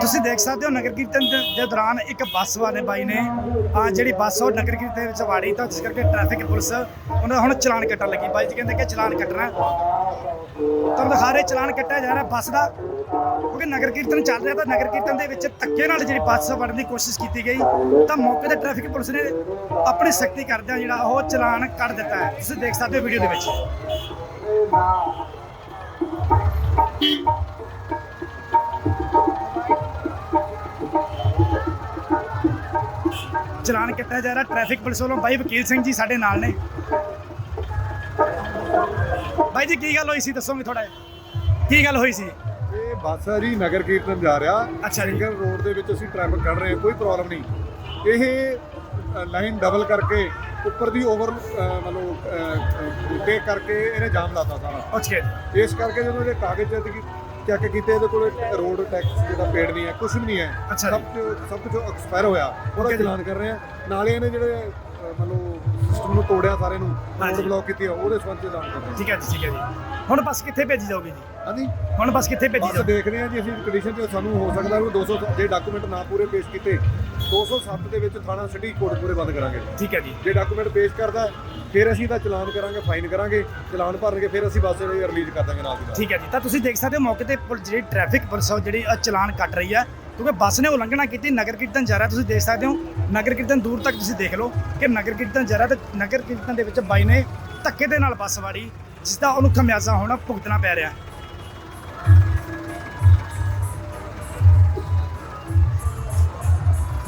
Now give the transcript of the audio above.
ਤੁਸੀਂ ਦੇਖ ਸਕਦੇ ਹੋ ਨਗਰ ਕੀਰਤਨ ਦੇ ਦੌਰਾਨ ਇੱਕ ਬੱਸ ਵਾਲੇ ਬਾਈ ਨੇ ਆ ਜਿਹੜੀ ਬੱਸ ਉਹ ਨਗਰ ਕੀਰਤਨ ਵਿੱਚ ਵਾੜੀ ਤਾਂ ਜਿਸ ਕਰਕੇ ਟ੍ਰੈਫਿਕ ਪੁਲਿਸ ਉਹਨਾਂ ਦਾ ਹੁਣ ਚਲਾਨ ਕੱਟਣ ਲੱਗੀ। ਬਾਈ ਜੀ ਕਹਿੰਦੇ ਕਿ ਚਲਾਨ ਕੱਟਣਾ ਹੈ। ਤੁਹਾਨੂੰ ਦਿਖਾ ਰਹੇ ਚਲਾਨ ਕੱਟਿਆ ਜਾ ਰਿਹਾ ਬੱਸ ਦਾ। ਕਿਉਂਕਿ ਨਗਰ ਕੀਰਤਨ ਚੱਲ ਰਿਹਾ ਤਾਂ ਨਗਰ ਕੀਰਤਨ ਦੇ ਵਿੱਚ ਧੱਕੇ ਨਾਲ ਜਿਹੜੀ ਬੱਸ ਵੜਨ ਦੀ ਕੋਸ਼ਿਸ਼ ਕੀਤੀ ਗਈ, ਤਾਂ ਮੌਕੇ ਤੇ ਟ੍ਰੈਫਿਕ ਪੁਲਿਸ ਨੇ ਆਪਣੀ ਸਖਤੀ ਕਰਦਿਆਂ ਜਿਹੜਾ ਉਹ ਚਲਾਨ ਕੱਢ ਦਿੱਤਾ ਹੈ। ਤੁਸੀਂ ਦੇਖ ਸਕਦੇ ਹੋ ਵੀਡੀਓ ਦੇ ਵਿੱਚ। ਚਲਾਨ ਕੱਟਿਆ ਜਾ ਰਿਹਾ। ਟ੍ਰੈਫਿਕ ਪੁਲਿਸ ਵੱਲੋਂ ਬਾਈ ਵਕੀਲ ਸਿੰਘ ਜੀ ਸਾਡੇ ਨਾਲ ਨੇ। ਬਾਈ ਜੀ ਕੀ ਗੱਲ ਹੋਈ ਸੀ? ਦੱਸੋਗੇ ਥੋੜਾ ਕੀ ਗੱਲ ਹੋਈ ਸੀ? ਇਹ ਬੱਸ ਹੈ ਜੀ ਨਗਰ ਕੀਰਤਨ ਜਾ ਰਿਹਾ। ਅੱਛਾ ਜੀ। ਸਿੰਗਲ ਰੋਡ ਦੇ ਵਿੱਚ ਅਸੀਂ ਟ੍ਰੈਫਿਕ ਕਰ ਰਹੇ ਹਾਂ ਕੋਈ ਪ੍ਰੋਬਲਮ ਨਹੀਂ। ਇਹ ਲਾਈਨ ਡਬਲ ਕਰਕੇ ਉੱਪਰ ਦੀ ਓਵਰ ਮਤਲਬ ਟੇਕ ਕਰਕੇ ਇਹਨੇ ਜਾਮ ਲਾਤਾ ਸਾਰਾ। ਓਕੇ ਇਸ ਕਰਕੇ ਜਦੋਂ ਇਹਦੇ ਕਾਗਜ਼ ਚੈੱਕ ਚੈੱਕ ਕੀਤੇ ਇਹਦੇ ਕੋਲ ਰੋਡ ਟੈਕਸ ਜਿਹੜਾ ਪੇਡ ਨਹੀਂ ਹੈ ਕੁਝ ਵੀ ਨਹੀਂ ਹੈ। ਅੱਛਾ ਸਭ ਕੁਝ ਸਭ ਕੁਝ ਐਕਸਪਾਇਰ ਹੋਇਆ ਉਹਦਾ। ਚਲਾਨ ਕਰ ਰਹੇ ਆ ਨਾਲੇ ਇਹਨੇ ਜਿਹੜੇ ਮਤਲਬ ਸਿਸਟਮ ਨੂੰ ਤੋੜਿਆ ਸਾਰੇ ਨੂੰ ਰੋਡ ਹਾਂਜੀ। ਬਲੌਕ ਕੀਤੀ ਆ, ਉਹਦੇ ਸੰਬੰਧ ਚ ਚਲਾਨ ਕਰ ਰਹੇ ਠੀਕ ਹੈ ਜੀ ਠੀਕ ਹੈ ਜੀ। ਹੁਣ ਬੱਸ ਕਿੱਥੇ ਭੇਜੀ ਜਾਊਗੀ ਜੀ? ਹਾਂ ਹਾਂਜੀ। ਹੁਣ ਬੱਸ ਕਿੱਥੇ ਭੇਜੀ ਬਸ ਜਾਊਗੀ ਦੇਖਦੇ ਹਾਂ ਜੀ ਅਸੀਂ ਕੰਡੀਸ਼ਨ ਤੇ ਸਾਨੂੰ ਹੋ ਸਕਦਾ ਵੀ 200 ਜੇ ਡਾਕੂਮੈਂਟ ਨਾ ਪੂਰੇ ਪੇਸ਼ ਕੀਤੇ 207 ਦੇ ਵਿੱਚ ਥਾਣਾ ਸਿਟੀ ਕੋਟ ਪੂਰੇ ਬੰਦ ਕਰਾਂਗੇ। ਠੀਕ ਹੈ ਜੀ। ਜੇ ਡਾਕੂਮੈਂਟ ਪੇਸ਼ ਕਰਦਾ ਫਿਰ ਅਸੀਂ ਤਾਂ ਚਲਾਨ ਕਰਾਂਗੇ ਫਾਈਨ ਕਰਾਂਗੇ ਚਲਾਨ ਭਰਨਗੇ ਫਿਰ ਅਸੀਂ ਬੱਸ ਰਿਲੀਜ਼ ਕਰ ਦਾਂਗੇ ਨਾਲ ਦੀ ਨਾਲ। ਠੀਕ ਹੈ ਜੀ ਤਾਂ ਤੁਸੀਂ ਦੇਖ ਸਕਦੇ ਹੋ ਮੌਕੇ ਤੇ ਪੁਲ- ਜਿਹੜੀ ਟ੍ਰੈਫਿਕ ਪੁਲਿਸ ਆ ਉਹ ਜਿਹੜੀ ਅ, ਚਲਾਨ ਕੱਟ ਰਹੀ ਹੈ। ਕਿਉਂਕਿ ਬੱਸ ਨੇ ਉਲੰਘਣਾ ਕੀਤੀ ਨਗਰ ਕੀਰਤਨ ਜਾ ਰਿਹਾ ਤੁਸੀਂ ਦੇਖ ਸਕਦੇ ਹੋ। ਨਗਰ ਕੀਰਤਨ ਦੂਰ ਤੱਕ ਤੁਸੀਂ ਦੇਖ ਲਓ ਕਿ ਨਗਰ ਕੀਰਤਨ ਜਾ ਰਿਹਾ ਤੇ ਨਗਰ ਕੀਰਤਨ ਦੇ ਵਿੱਚ ਬਾਈ ਨੇ ਧੱਕੇ ਦੇ ਨਾਲ ਬੱਸ ਵਾੜੀ ਜਿਸ ਦਾ ਉਹਨੂੰ ਖਮਿਆਜ਼ਾ ਹੋਣਾ ਭੁਗਤਣਾ ਪੈ ਰਿਹਾ।